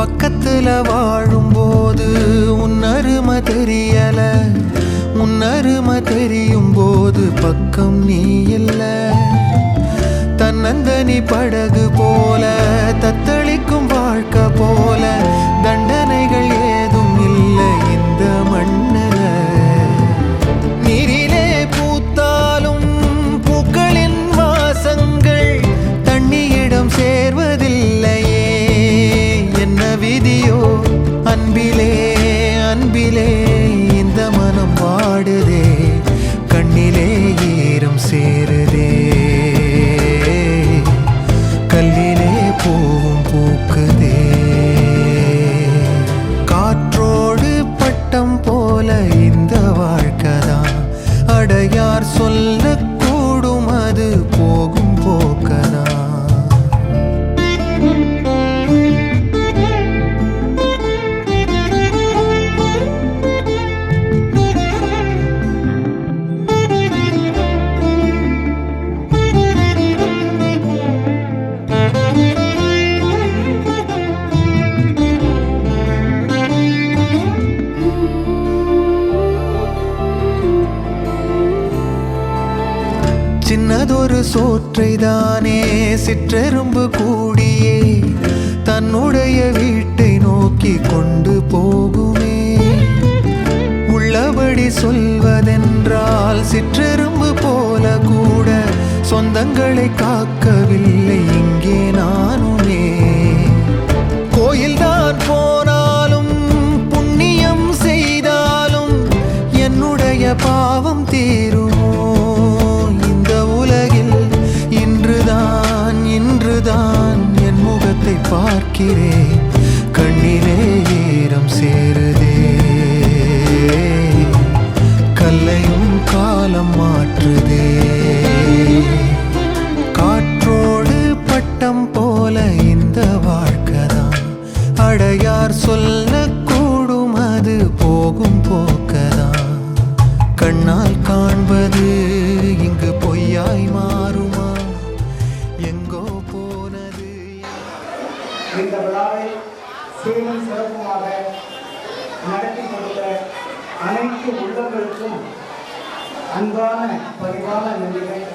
பக்கத்துல வாழும்போது உன் அருமை தெரியல. உன்னருமை தெரியும் போது பக்கம் நீ இல்ல. தன்னந்தனி படகு போல தத்தளிக்கும் வாழ்க்கை போல விதியோ அன்பிலே அன்பிலே இந்த மனம் வாடுதே. கண்ணிலே ஈரம் சேரு சோற்றைதானே சிற்றெரும்பு கூடியே தன்னுடைய வீட்டை நோக்கி கொண்டு போகுமே. உள்ளபடி சொல்வதென்றால் சிற்றெரும்பு போல கூட சொந்தங்களை காக்கவில்லை இங்கே நானுமே. கோயில்தான் போனாலும் புண்ணியம் செய்தாலும் என்னுடைய பாவம் தீ பார்க்கிறேன் கண்ணிலே ஈரம் சேருதே. கல்லையும் காலம் மாற்றுதே. காற்றோடு பட்டம் போல இந்த வாழ்க்கைதான். அடையார் சொல்லக்கூடும் அது போகும் போக்கதான். கண்ணால் இந்த விழாவை சீரும் சிறப்புமாக நடத்தி கொடுத்த அனைத்து உள்ளங்களுக்கும் அன்பான பரிவான நன்றிகள்.